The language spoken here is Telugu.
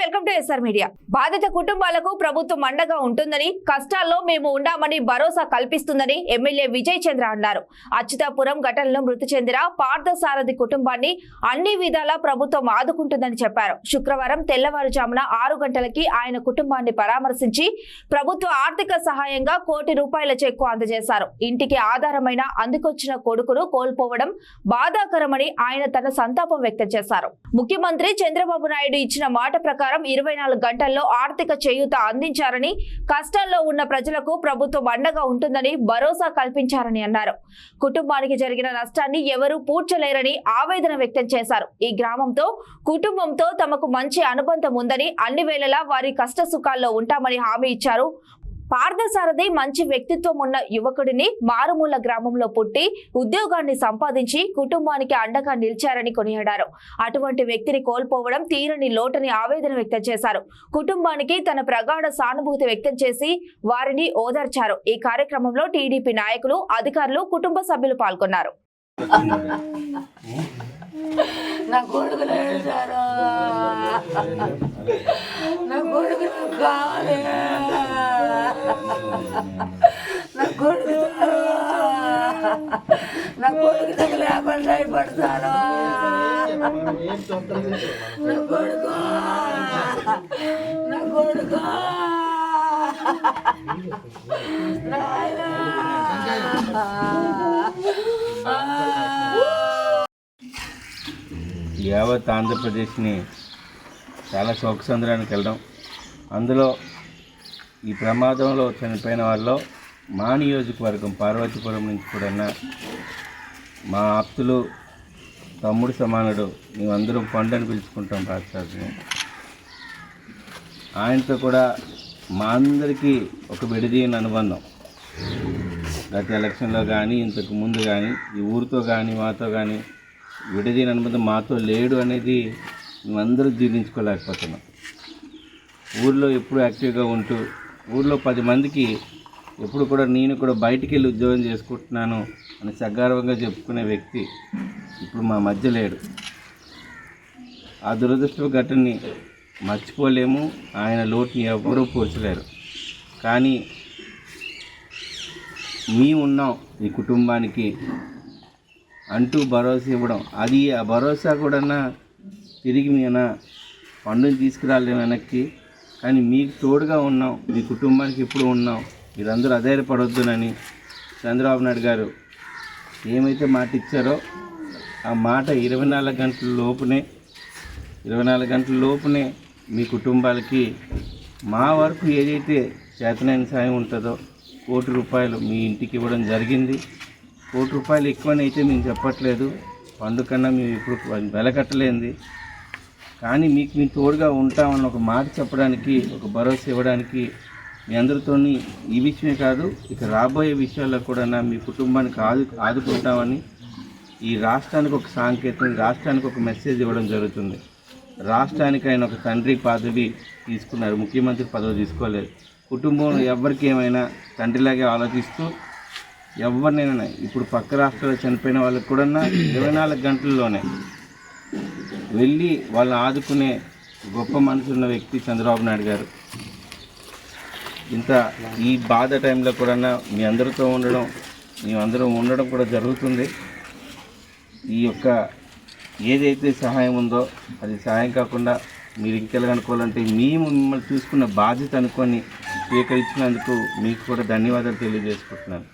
Welcome to SR media. బాధిత కుటుంబాలకు ప్రభుత్వం అండగా ఉంటుందని కష్టాల్లో మేము ఉండామని భరోసా కల్పిస్తుందని ఎమ్మెల్యే విజయ్ చంద్ర అన్నారు. అచ్యుతాపురం ఘటనలో మృతి చెందిన పార్థసారథి కుటుంబాన్ని అన్ని విధాలా ప్రభుత్వం ఆదుకుంటుందని చెప్పారు. శుక్రవారం తెల్లవారుజామున ఆరు గంటలకి ఆయన కుటుంబాన్ని పరామర్శించి ప్రభుత్వ ఆర్థిక సహాయంగా కోటి రూపాయల చెక్కు అందజేశారు. ఇంటికి ఆధారమైన అందుకొచ్చిన కొడుకును కోల్పోవడం బాధాకరమని ఆయన తన సంతాపం వ్యక్తం చేశారు. ముఖ్యమంత్రి చంద్రబాబు నాయుడు ఇచ్చిన మాట ప్రకారం ఇరవై గంటల్లో ఆర్థిక చేయూత అందించారని కష్టాల్లో ఉన్న ప్రజలకు ప్రభుత్వం అండగా ఉంటుందని భరోసా కల్పించారని అన్నారు. కుటుంబానికి జరిగిన నష్టాన్ని ఎవరూ పూడ్చలేరని ఆవేదన వ్యక్తం చేశారు. ఈ గ్రామంతో కుటుంబంతో తమకు మంచి అనుబంధం ఉందని అన్ని వేళలా వారి కష్ట సుఖాల్లో ఉంటామని హామీ ఇచ్చారు. పార్థసారథి మంచి వ్యక్తిత్వం ఉన్న యువకుడిని మారుమూల గ్రామంలో పుట్టి ఉద్యోగాన్ని సంపాదించి కుటుంబానికి అండగా నిలిచారని కొనియాడారు. అటువంటి వ్యక్తిని కోల్పోవడం తీరని లోటని ఆవేదన వ్యక్తం చేశారు. కుటుంబానికి తన ప్రగాఢ సానుభూతి వ్యక్తం చేసి వారిని ఓదార్చారు. ఈ కార్యక్రమంలో టీడీపీ నాయకులు అధికారులు కుటుంబ సభ్యులు పాల్గొన్నారు. నా కొడుకులు నా కొడుకులు కావాలి నా కొడుకు నా కొడుకు లేకుండా భయపడతారు నా కొడుకు నా కొడుకు. యావత్ ఆంధ్రప్రదేశ్ని చాలా శోకసంద్రానికి వెళ్ళడం. అందులో ఈ ప్రమాదంలో చనిపోయిన వాళ్ళలో మా నియోజకవర్గం పార్వతీపురం నుంచి కూడా మా ఆప్తులు తమ్ముడు సమానుడు మేమందరం పండుని పిలుచుకుంటాం రాష్ట్రాన్ని ఆయనతో కూడా మా అందరికీ ఒక విడదీయని అనుబంధం. గత ఎలక్షన్లో కానీ ఇంతకు ముందు కానీ ఈ ఊరితో కానీ మాతో కానీ విడదీని అనుబంధం మాతో లేడు అనేది మేమందరూ జీర్ణించుకోలేకపోతున్నాం. ఊర్లో ఎప్పుడు యాక్టివ్గా ఉంటూ ఊళ్ళో పది మందికి ఎప్పుడు కూడా నేను కూడా బయటికి వెళ్ళి ఉద్యోగం చేసుకుంటున్నాను అని సగర్వంగా చెప్పుకునే వ్యక్తి ఇప్పుడు మా మధ్య లేడు. ఆ దురదృష్ట ఘటనని మర్చిపోలేము. ఆయన లోటుని ఎవ్వరూ పోర్చలేరు కానీ మేము ఉన్నాం ఈ కుటుంబానికి అంటూ భరోసా ఇవ్వడం. అది ఆ భరోసా కూడా తిరిగి మేము పండుని తీసుకురాలేము వెనక్కి కానీ మీకు తోడుగా ఉన్నాం మీ కుటుంబానికి ఇప్పుడు ఉన్నాం. మీరందరూ అధైర్యపడొద్దునని చంద్రబాబు నాయుడు గారు ఏమైతే మాట ఇచ్చారో ఆ మాట ఇరవై నాలుగు గంటల లోపునే ఇరవై నాలుగు గంటల లోపునే మీ కుటుంబాలకి మా వరకు ఏదైతే చేతనైన సాయం ఉంటుందో కోటి రూపాయలు మీ ఇంటికి ఇవ్వడం జరిగింది. కోటి రూపాయలు ఎక్కువనైతే మేము చెప్పట్లేదు. పండు కన్నా మేము ఇప్పుడు వెలకట్టలేంది కానీ మీకు మేము తోడుగా ఉంటామని ఒక మాట చెప్పడానికి ఒక భరోసా ఇవ్వడానికి మీ అందరితోని ఈ విషయమే కాదు ఇక రాబోయే విషయాల్లో కూడా మీ కుటుంబానికి ఆదు ఆదుకుంటామని ఈ రాష్ట్రానికి ఒక సాంకేతం రాష్ట్రానికి ఒక మెసేజ్ ఇవ్వడం జరుగుతుంది. రాష్ట్రానికి ఆయన ఒక తండ్రి పదవి తీసుకున్నారు. ముఖ్యమంత్రి పదవి తీసుకోలేదు. కుటుంబం ఎవరికి ఏమైనా తండ్రిలాగే ఆలోచిస్తూ ఎవరినైనా ఇప్పుడు పక్క రాష్ట్రాల్లో చనిపోయిన వాళ్ళకి కూడా ఇరవై నాలుగు గంటల్లోనే వెళ్ళి వాళ్ళని ఆదుకునే గొప్ప మనసు ఉన్న వ్యక్తి చంద్రబాబు నాయుడు గారు. ఇంత ఈ బాధ టైంలో కూడా మీ అందరితో ఉండడం మేమందరం ఉండడం కూడా జరుగుతుంది. ఈ యొక్క ఏదైతే సహాయం ఉందో అది సహాయం కాకుండా మీరు ఇంకెలా అనుకోవాలంటే మేము మిమ్మల్ని చూసుకున్న బాధ్యత అనుకొని స్వీకరించినందుకు మీకు కూడా ధన్యవాదాలు తెలియజేసుకుంటున్నాను.